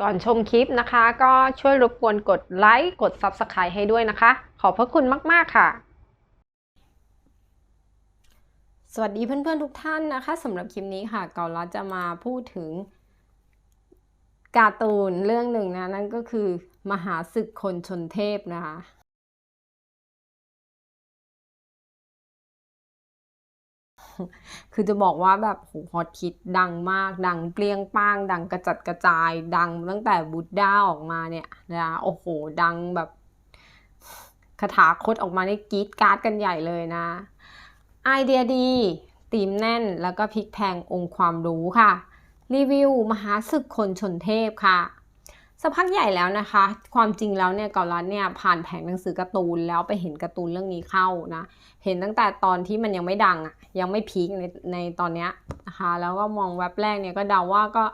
ก่อนชมคลิปนะคะ ก็ช่วยรบกวนกดไลค์กด Subscribe ให้ด้วยนะคะ ขอบพระคุณมาก ๆ ค่ะ สวัสดีเพื่อน ๆ ทุกท่านนะคะสำหรับคลิปนี้ค่ะเกาลัดจะมาพูดถึงการ์ตูนเรื่องหนึ่งนะ นั่นก็คือมหาศึกคนชนเทพนะคะ คือจะบอกว่าแบบโหฮอตฮิตดังมาก ดังเปรี้ยงป้าง ดังกระจัดกระจาย ดังตั้งแต่บูดด้าออกมาเนี่ยนะโอ้โห ดังแบบคาถาคตออกมาในกรีดการ์ดกันใหญ่เลยนะ ไอเดียดีตีมแน่นแล้วก็พลิกแพงองค์ความรู้ค่ะ รีวิว มหาศึกคนชนเทพค่ะ สักพักใหญ่แล้วนะคะ ความจริงแล้วเนี่ยเกาลัดเนี่ยผ่านแผงหนังสือการ์ตูนแล้วไปเห็นการ์ตูนเรื่องนี้เข้านะ เห็นตั้งแต่ตอนที่มันยังไม่ดังอะยังไม่พีคในในตอนเนี้ยนะคะ แล้วก็มองแว็บแรกเนี่ยก็เดาว่าก็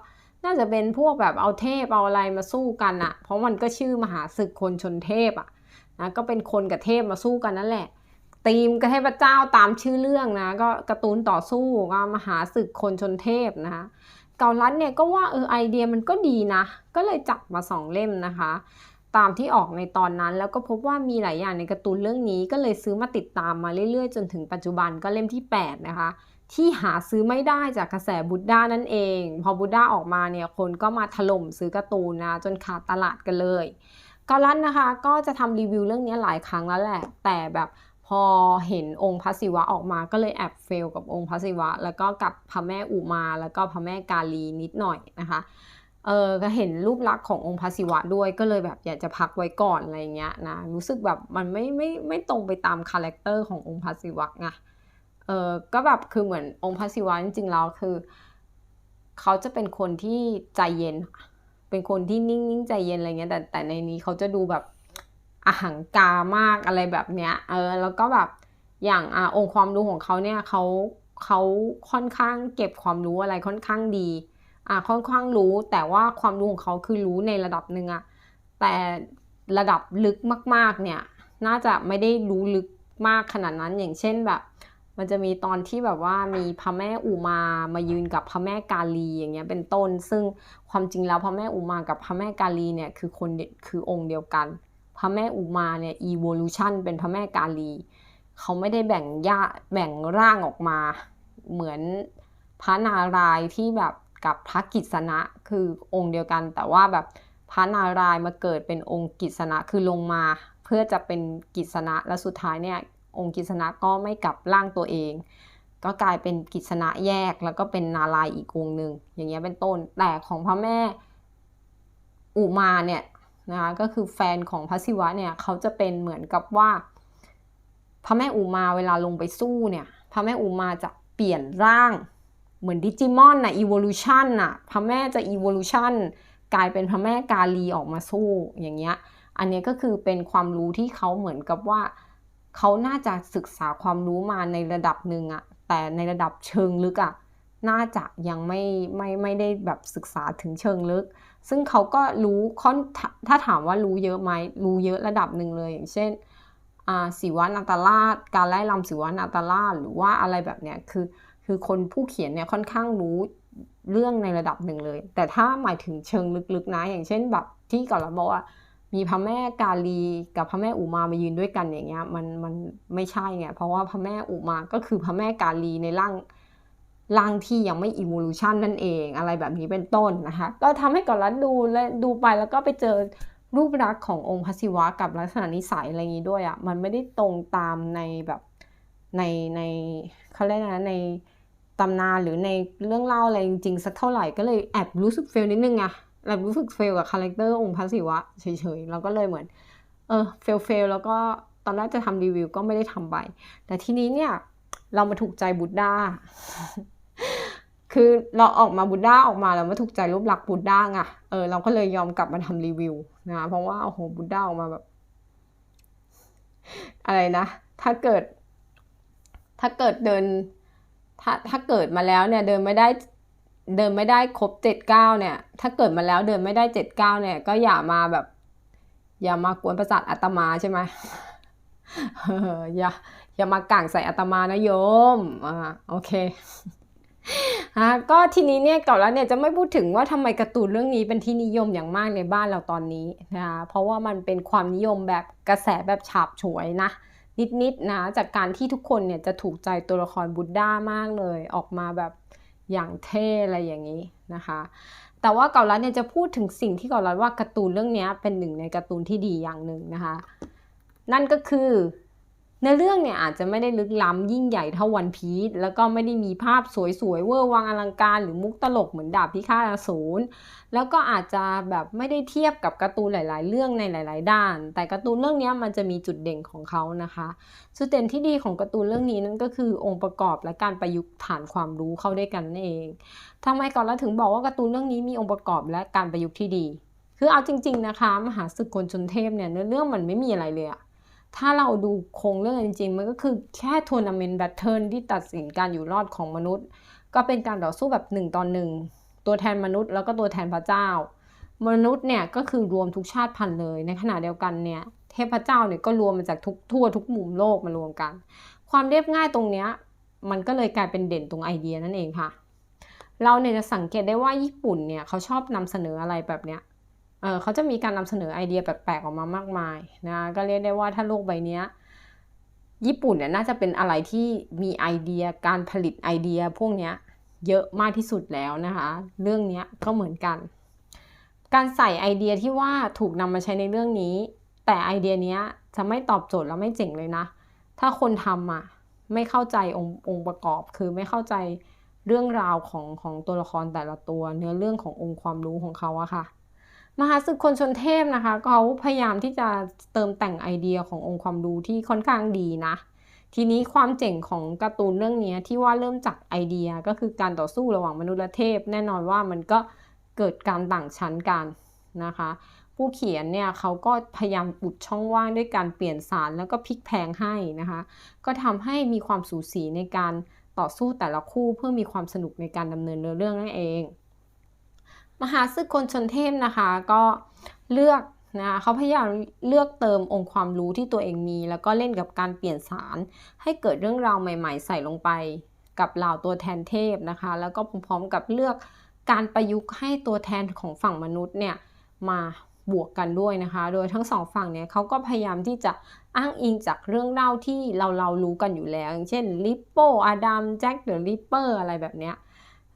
น่าจะเป็นพวกแบบเอาเทพเอาอะไรมาสู้กันอะ่ะเพราะมันก็ชื่อมหาศึกคนชนเทพอะ่ะนะก็เป็นคนกับเทพมาสู้กันนั่นแหละตีมกระเทพเจ้าตามชื่อเรื่องนะ ก็การ์ตูนต่อสู้ก็มหาศึกคนชนเทพนะคะ เกาลัดเนี่ยก็ว่าเออไอเดียมันก็ดีนะ ก็เลยจับมาสองเล่มนะคะ ตามที่ออกในตอนนั้นแล้วก็พบว่ามีหลายอย่างในการ์ตูนเรื่องนี้ก็เลยซื้อมาติดตามมาเรื่อยๆ จนถึงปัจจุบันก็เล่มที่ 8 นะคะ ที่หาซื้อไม่ได้จากกระแสบุดด้านั่นเอง พอบุดด้าออกมาเนี่ยคนก็มาถล่มซื้อการ์ตูนนะจนขาดตลาดกันเลยกาลันนะคะก็จะทำรีวิวเรื่องนี้หลายครั้งแล้วแหละ แต่แบบ พอเห็นองค์พระศิวะออกมาก็เลยแอบเฟลกับองค์พระศิวะ แล้วก็กับพระแม่อุมาแล้วก็พระแม่กาลีนิดหน่อยนะคะเออก็เห็นรูปลักษณ์ขององค์พระศิวะด้วยก็เลยแบบอยากจะพักไว้ก่อนอะไรเงี้ยนะรู้สึกแบบมันไม่ไม่ไม่ตรงไปตามคาแรคเตอร์ขององค์พระศิวะไงเออก็แบบคือเหมือนองค์พระศิวะจริงๆแล้วคือ เขาจะเป็นคนที่ใจเย็น เป็นคนที่นิ่งๆใจเย็นอะไรเงี้ยแต่แต่ในนี้เขาจะดูแบบ อาหังการมากอะไรแบบเนี้ยเออแล้วก็แบบอย่างอองค์ความรู้ของเขาเนี่ยเขาเขาค่อนข้างเก็บความรู้อะไรค่อนข้างดีอ่าค่อนข้างรู้แต่ว่าความรู้ของเขาคือรู้ในระดับหนึ่งอะแต่ระดับลึกมากๆเนี่ยน่าจะไม่ได้รู้ลึกมากขนาดนั้นอย่างเช่นแบบ มันจะมีตอนที่แบบว่ามีพระแม่อุมามายืนกับพระแม่กาลีอย่างเงี้ยเป็นต้น ซึ่งความจริงแล้วพระแม่อุมากับพระแม่กาลีเนี่ยคือคนคือองค์เดียวกัน พระแม่อุมาเนี่ย evolution เป็นพระแม่กาลี เขาไม่ได้แบ่งย่าแบ่งร่างออกมา เหมือนพระนารายที่แบบกับพระกิษณะคือองค์เดียวกัน แต่ว่าแบบพระนารายมาเกิดเป็นองค์กิษณะคือลงมา เพื่อจะเป็นกิษณะและสุดท้ายเนี่ยองค์กิษณะก็ไม่กลับร่างตัวเอง ก็กลายเป็นกิษณะแยกแล้วก็เป็นนารายอีกองค์หนึ่งอย่างเงี้ยเป็นต้นแต่ของพระแม่อุมาเนี่ย นะคะก็คือแฟนของพระศิวะเนี่ยเขาจะเป็นเหมือนกับว่า พระแม่อุมาเวลาลงไปสู้เนี่ยพระแม่อุมาจะเปลี่ยนร่างเหมือนดิจิมอนน่ะ evolution น่ะพระแม่จะ evolution กลายเป็นพระแม่กาลีออกมาสู้อย่างเงี้ยอันนี้ก็คือเป็นความรู้ที่เขาเหมือนกับว่าเขาน่าจะศึกษาความรู้มาในระดับหนึ่งอะแต่ในระดับเชิงลึกอะน่าจะยังไม่ไม่ไม่ได้แบบศึกษาถึงเชิงลึก ซึ่งเขาก็รู้ค่อนถ้าถามว่ารู้เยอะไหมรู้เยอะระดับหนึ่งเลย อย่างเช่นศิวะนาตาราชการไล่ลำศิวะนาตาราชหรือว่าอะไรแบบเนี้ยคือคือคนผู้เขียนเนี่ยค่อนข้างรู้เรื่องในระดับหนึ่งเลย แต่ถ้าหมายถึงเชิงลึกๆนะอย่างเช่นแบบที่ก่อนเราบอกว่ามีพระแม่กาลีกับพระแม่อุมามายืนด้วยกันอย่างเงี้ยมันมันไม่ใช่ไงเพราะว่าพระแม่อุมาก็คือพระแม่กาลีในร่าง ร่างที่ยังไม่ evolution นั่นเองอะไรแบบนี้เป็นต้นนะคะ ก็ทำให้กอนรัดดูและดูไปแล้วก็ไปเจอรูปลักษณ์ขององค์พระศิวะกับลักษณะนิสัยอะไรอย่างนี้ด้วยอะ่ะมันไม่ได้ตรงตามในแบบในในเขาเรียกนะในตำนานหรือในเรื่องเล่าอะไรจริงๆสักเท่าไหร่ก็เลยแอบรู้สึกเฟลนิดนึงอะแอบรู้สึกเฟลกับคาแรคเตอร์องค์พระศิวะเฉยๆแล้วก็เลยเหมือนเออเฟลเฟลแล้วก็ตอนแรกจะทำรีวิวก็ไม่ได้ทำไป แต่ทีนี้เนี่ยเรามาถูกใจบุตด้า คือเราออกมาบุตด้าออกมาแล้วไมาถูกใจรูปลักษณ์บุตด้าไงเออเราก็เลยยอมกลับมาทำรีวิวนะเพราะว่าโอ้โหบุตด้าออกมาแบบ อะไรนะ ถ้าเกิด ถ้าเกิดเดิน ถ้าถ้าเกิดมาแล้วเนี่ย เดินไม่ได้เดินไม่ได้ครบเจ็ดเก้าเนี่ย ถ้าเกิดมาแล้วเดินไม่ได้เจ็ดเก้าเนี่ย ก็อย่ามาแบบ อย่ามากวนประสาทอาตมาใช่ไหมอย่าอย่ามากางใส่อาตมานะโยมอ่าโอเค อ่าก็ทีนี้เนี่ยก่อนแล้วเนี่ยจะไม่พูดถึงว่าทำไมการ์ตูนเรื่องนี้เป็นที่นิยมอย่างมากในบ้านเราตอนนี้นะคะเพราะว่ามันเป็นความนิยมแบบกระแสแบบฉาบฉวยนะนิดๆนะจากการที่ทุกคนเนี่ยจะถูกใจตัวละครบุดด้ามากเลย ออกมาแบบอย่างเท่อะไรอย่างนี้นะคะ แต่ว่าเก่าลัดเนี่ยจะพูดถึงสิ่งที่เก่าลัดว่าการ์ตูนเรื่องนี้เป็นหนึ่งในการ์ตูนที่ดีอย่างหนึ่งนะคะ นั่นก็คือ ในเรื่องเนี่ยอาจจะไม่ได้ลึกล้ำยิ่งใหญ่เท่าวันพีชแล้วก็ไม่ได้มีภาพสวยๆ เวอร์วังอลังการ หรือมุกตลกเหมือนดาบพิฆาตอสูรแล้วก็อาจจะแบบไม่ได้เทียบกับการ์ตูนหลาย ๆ เรื่องในหลาย ๆ ด้าน แต่การ์ตูนเรื่องนี้มันจะมีจุดเด่นของเขานะคะจุดเด่นที่ดีของการ์ตูนเรื่องนี้นั่นก็คือองค์ประกอบและการประยุกต์ฐานความรู้เข้าด้วยกันนั่นเองทำไมก่อนเราถึงบอกว่าการ์ตูนเรื่องนี้มีองค์ประกอบและการประยุกต์ที่ดี คือเอาจริง ๆ นะคะ มหาศึกคนชนเทพเนี่ยเนื้อเรื่องมันไม่มีอะไรเลยอะ ถ้าเราดูโครงเรื่องจริงๆ มันก็คือแค่ทัวร์นาเมนต์แบทเทิลที่ตัดสินการอยู่รอดของมนุษย์ ก็เป็นการต่อสู้แบบหนึ่งต่อหนึ่งตัวแทนมนุษย์แล้วก็ตัวแทนพระเจ้า มนุษย์เนี่ยก็คือรวมทุกชาติพันธุ์เลย ในขณะเดียวกันเนี่ยเทพเจ้าเนี่ยก็รวมมาจากทุกทั่วทุกมุมโลกมารวมกัน ความเรียบง่ายตรงเนี้ยมันก็เลยกลายเป็นเด่นตรงไอเดียนั่นเองค่ะ เราเนี่ยจะสังเกตได้ว่าญี่ปุ่นเนี่ยเขาชอบนำเสนออะไรแบบเนี้ย เขาจะมีการนำเสนอไอเดียแปลกๆออกมามากมายนะก็เรียกได้ว่าถ้าโลกใบนี้ญี่ปุ่นเนี่ยน่าจะเป็นอะไรที่มีไอเดียการผลิตไอเดียพวกนี้เยอะมากที่สุดแล้วนะคะ เรื่องนี้ก็เหมือนกัน การใส่ไอเดียที่ว่าถูกนำมาใช้ในเรื่องนี้ แต่ไอเดียนี้จะไม่ตอบโจทย์แล้วไม่เจ๋งเลยนะ ถ้าคนทำอะไม่เข้าใจองค์องค์ประกอบ คือไม่เข้าใจเรื่องราวของของตัวละครแต่ละตัว เนื้อเรื่องขององค์ความรู้ของเขาอะค่ะ มหาศึกคนชนเทพนะคะเขาพยายามที่จะเติมแต่งไอเดียขององค์ความรู้ที่ค่อนข้างดีนะ ทีนี้ความเจ๋งของการ์ตูนเรื่องนี้ที่ว่าเริ่มจากไอเดียก็คือการต่อสู้ระหว่างมนุษย์และเทพ แน่นอนว่ามันก็เกิดการต่างชั้นกันนะคะ ผู้เขียนเนี่ยเขาก็พยายามอุดช่องว่างด้วยการเปลี่ยนสารแล้วก็พลิกแพงให้นะคะ ก็ทำให้มีความสูสีในการต่อสู้แต่ละคู่เพื่อมีความสนุกในการดำเนินเรื่องนั่นเอง มหาศึกคนชนเทพนะคะก็เลือกนะคะเขาพยายามเลือกเติมองค์ความรู้ที่ตัวเองมี แล้วก็เล่นกับการเปลี่ยนสาร ให้เกิดเรื่องราวใหม่ ๆ ใส่ลงไป กับเหล่าตัวแทนเทพนะคะ แล้วก็พร้อมๆกับเลือกการประยุกต์ให้ตัวแทนของฝั่งมนุษย์เนี่ยมาบวกกันด้วยนะคะ โดยทั้งสองฝั่งเนี่ยเขาก็พยายามที่จะอ้างอิงจากเรื่องเล่าที่เราเรารู้กันอยู่แล้ว อย่างเช่นลิปโปอาดัมแจ็คเดอะลิปเปอร์อะไรแบบเนี้ย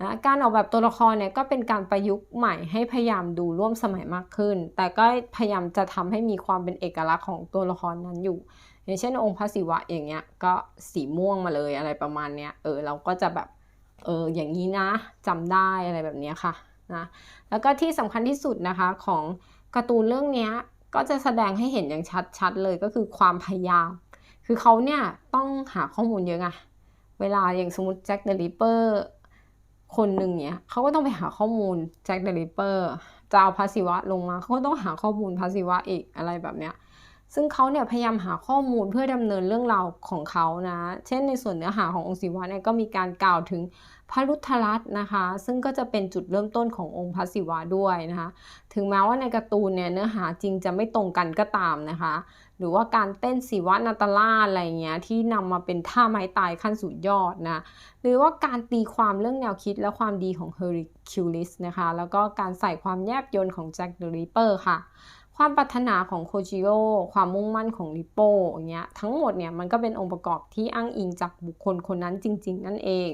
นะการออกแบบตัวละครเนี่ยก็เป็นการประยุกต์ใหม่ให้พยายามดูร่วมสมัยมากขึ้น แต่ก็พยายามจะทำให้มีความเป็นเอกลักษณ์ของตัวละครนั้นอยู่ อย่างเช่นองค์พระศิวะอย่างเงี้ยก็สีม่วงมาเลยอะไรประมาณเนี้ยเออเราก็จะแบบเอออย่างนี้นะจำได้อะไรแบบนี้ค่ะนะแล้วก็ที่สำคัญที่สุดนะคะของการ์ตูนเรื่องนี้ก็จะแสดงให้เห็นอย่างชัดๆเลยก็คือความพยายาม คือเขาเนี่ยต้องหาข้อมูลเยอะไงเวลาอย่างสมมติแจ็คเดอะริปเปอร์ คนหนึ่งเนี่ยเขาก็ต้องไปหาข้อมูลแจ็คเดลิเปอร์จะเอาภาษีวะลงมาเขาก็ต้องหาข้อมูลภาษีวะอีกอะไรแบบเนี้ยซึ่งเขาเนี่ยพยายามหาข้อมูลเพื่อดำเนินเรื่องราวของเขานะ เช่นในส่วนเนื้อหาขององค์ศิวะเนี่ยก็มีการกล่าวถึงพระรุทธรัตน์นะคะ ซึ่งก็จะเป็นจุดเริ่มต้นขององค์พระศิวะด้วยนะคะ ถึงแม้ว่าในการ์ตูนเนี่ยเนื้อหาจริงจะไม่ตรงกันก็ตามนะคะ หรือว่าการเต้นสีวะนาตาลาอะไรเงี้ยที่นำมาเป็นท่าไม้ตายขั้นสุดยอดนะหรือว่าการตีความเรื่องแนวคิดและความดีของเฮอริคิวลิสนะคะแล้วก็การใส่ความแยบยนของแจ็คเดอะริปเปอร์ค่ะความปรารถนาของโคจิโร่ความมุ่งมั่นของริโปอย่างเงี้ยทั้งหมดเนี่ยมันก็เป็นองค์ประกอบที่อ้างอิงจากบุคคลคนนั้นจริง ๆ นั่นเอง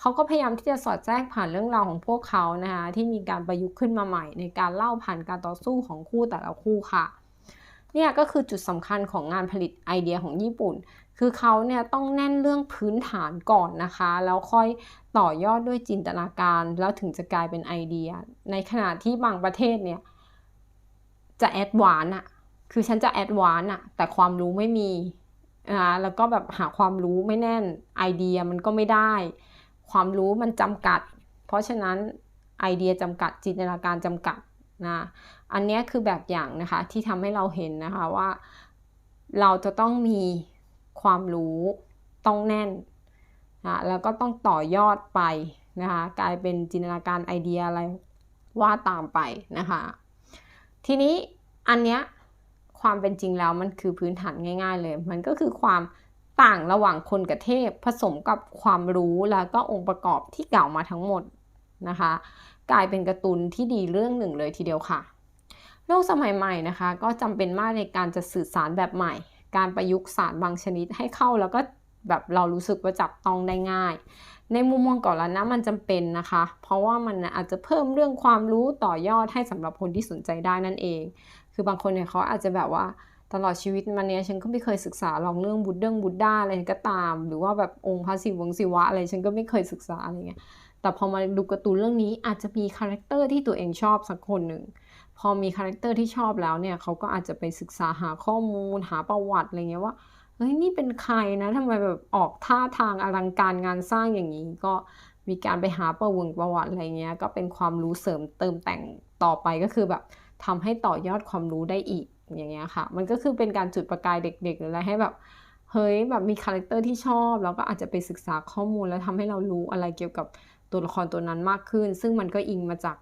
เขาก็พยายามที่จะสอดแทรกผ่านเรื่องราวของพวกเขานะคะที่มีการประยุกต์ขึ้นมาใหม่ ในการเล่าผ่านการต่อสู้ของคู่แต่ละคู่ค่ะ เนี่ยก็คือจุดสำคัญของงานผลิตไอเดียของญี่ปุ่น คือเขาเนี่ยต้องแน่นเรื่องพื้นฐานก่อนนะคะ แล้วค่อยต่อยอดด้วยจินตนาการ แล้วถึงจะกลายเป็นไอเดีย ในขณะที่บางประเทศเนี่ยจะแอดวานอะคือฉันจะแอดวานอะแต่ความรู้ไม่มีนะแล้วก็แบบหาความรู้ไม่แน่นไอเดียมันก็ไม่ได้ ความรู้มันจำกัด เพราะฉะนั้นไอเดียจำกัดจินตนาการจำกัด นะอันนี้คือแบบอย่างนะคะที่ทำให้เราเห็นนะคะว่า เราจะต้องมีความรู้ต้องแน่นนะแล้วก็ต้องต่อยอดไปนะคะกลายเป็นจินตนาการไอเดียอะไรว่าตามไปนะคะทีนี้อันเนี้ยความเป็นจริงแล้วมันคือพื้นฐานง่าย ๆ เลย มันก็คือความต่างระหว่างคนกับเทพผสมกับความรู้แล้วก็องค์ประกอบที่กล่าวมาทั้งหมดนะคะ กลายเป็นการ์ตูนที่ดีเรื่องหนึ่งเลยทีเดียวค่ะ โลกสมัยใหม่นะคะ ก็จำเป็นมากในการจะสื่อสารแบบใหม่ การประยุกต์สารบางชนิดให้เข้าแล้วก็แบบเรารู้สึกว่าจับต้องได้ง่าย ในมุมมองก่อนแล้วนะมันจำเป็นนะคะ เพราะว่ามันอาจจะเพิ่มเรื่องความรู้ต่อยอดให้สำหรับคนที่สนใจได้นั่นเอง คือบางคนเนี่ยเขาอาจจะแบบว่าตลอดชีวิตมาเนี้ยฉันก็ไม่เคยศึกษาลองเรื่องบุตเรื่องบุตด้าอะไรก็ตาม หรือว่าแบบองค์พระศิวงศิวะอะไรฉันก็ไม่เคยศึกษาอะไรเงี้ย แต่พอมาดูการ์ตูนเรื่องนี้อาจจะมีคาแรคเตอร์ที่ตัวเองชอบสักคนหนึ่ง พอมีคาแรคเตอร์ที่ชอบแล้วเนี่ยเขาก็อาจจะไปศึกษาหาข้อมูลหาประวัติอะไรเงี้ยว่าเฮ้ยนี่เป็นใครนะทำไมแบบออกท่าทางอลังการงานสร้างอย่างนี้ ก็มีการไปหาประวงประวัติอะไรเงี้ย ก็เป็นความรู้เสริมเติมแต่งต่อไปก็คือแบบทำให้ต่อยอดความรู้ได้อีกอย่างเงี้ยค่ะ มันก็คือเป็นการจุดประกายเด็กๆหรืออะไรให้แบบเฮ้ยแบบมีคาแรคเตอร์ที่ชอบ แล้วก็อาจจะไปศึกษาข้อมูลแล้วทำให้เรารู้อะไรเกี่ยวกับ ตัวละครตัวนั้นมากขึ้น ซึ่งมันก็อิงมาจาก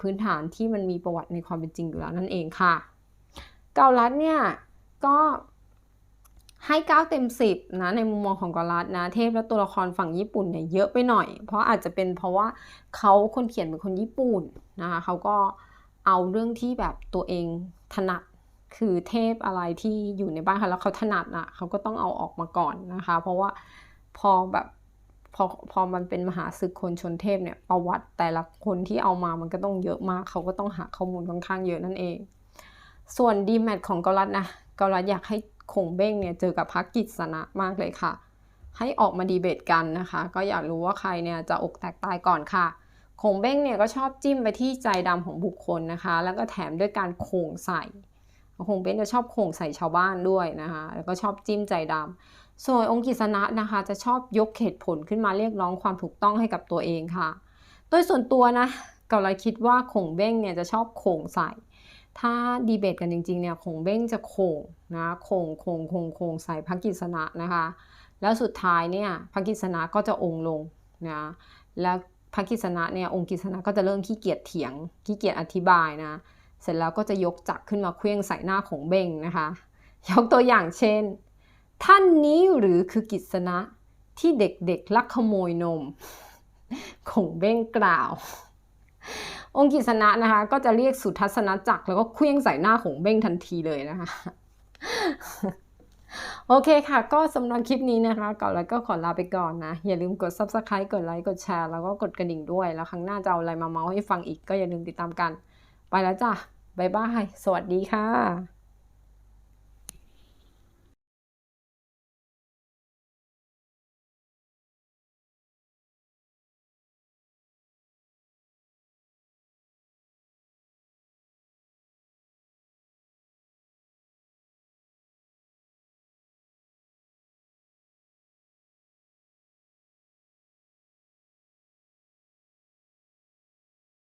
พื้นฐานที่มันมีประวัติในความเป็นจริงอยู่แล้วนั่นเองค่ะ เกาลัดเนี่ยก็ให้ 9 เต็ม 10 นะ ในมุมมองของกอลัดนะ เทพและตัวละครฝั่งญี่ปุ่นเนี่ยเยอะไปหน่อย เพราะอาจจะเป็นเพราะว่าเขาคนเขียนเป็นคนญี่ปุ่นนะคะเขาก็เอาเรื่องที่แบบตัวเองถนัดคือเทพอะไรที่อยู่ในบ้านเขาแล้วเขาถนัดอะเขาก็ต้องเอาออกมาก่อนนะคะ เพราะว่าพอแบบ พอพอมันเป็นมหาศึกคนชนเทพเนี่ยประวัติแต่ละคนที่เอามามันก็ต้องเยอะมาก เขาก็ต้องหาข้อมูลค่อนข้างเยอะนั่นเอง ส่วนดีแมทของเกาลัดนะเกาลัดอยากให้คงเบ้งเนี่ยเจอกับพักกิจสนะมากเลยค่ะ ให้ออกมาดีเบตกันนะคะ ก็อยากรู้ว่าใครเนี่ยจะอกแตกตายก่อนค่ะคงเบ้งเนี่ยก็ชอบจิ้มไปที่ใจดำของบุคคลนะคะ แล้วก็แถมด้วยการโขงใส่คงเบ้งจะชอบโขงใส่ชาวบ้านด้วยนะคะ แล้วก็ชอบจิ้มใจดำ ส่วนองค์กิษณะนะคะจะชอบยกเหตุผลขึ้นมาเรียกร้องความถูกต้องให้กับตัวเองค่ะ โดยส่วนตัวนะเกาเลยคิดว่าคงเบ้งเนี่ยจะชอบโขงใส่ ถ้าดีเบตกันจริงๆเนี่ยคงเบ้งจะโขงนะโขงโขงโขงโขงใส่พระกิษณะนะคะ แล้วสุดท้ายเนี่ยพระกิษณะก็จะองค์ลงนะแล้วพระกิษณะเนี่ยองค์กิษณะก็จะเริ่มขี้เกียจเถียงขี้เกียจอธิบายนะเสร็จแล้วก็จะยกจักขึ้นมาเคลื่องใส่หน้าของเบ้งนะคะ ยกตัวอย่างเช่น ท่านนี้หรือคือกิษณะที่เด็กๆลักขโมยนม ของเบ้งกล่าว องค์กิษณะนะคะ ก็จะเรียกสุทัศนจักรแล้วก็เคลื่องใส่หน้าของเบ้งทันทีเลยนะคะโอเคค่ะ ก็สำหรับคลิปนี้นะคะก่อนแล้วก็ขอลาไปก่อนนะ อย่าลืมกด subscribe กดไลค์กดแชร์แล้วก็กดกระดิ่งด้วย แล้วครั้งหน้าจะเอาอะไรมาเมาส์ให้ฟังอีกก็อย่าลืมติดตามกัน ไปแล้วจ้ะ บ๊ายบาย สวัสดีค่ะ